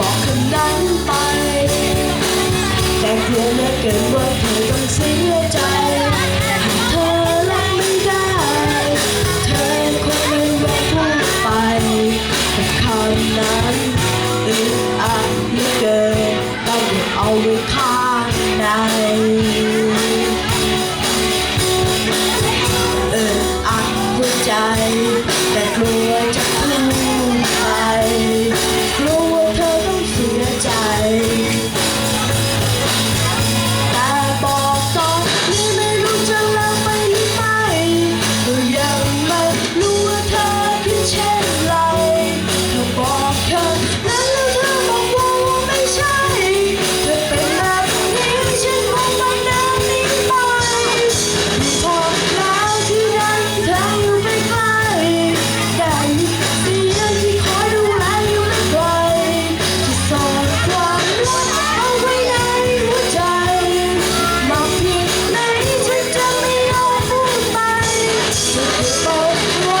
บอกคำนั้นไป แต่กลัวเหลือเกินว่าเธอต้องเสียใจหาเธอรัไม่ได้ เธอคงไม่ไว้พูดไปคำนั้นอึดอัดเหลือเกินต้เอาไว้ค่า Whoa.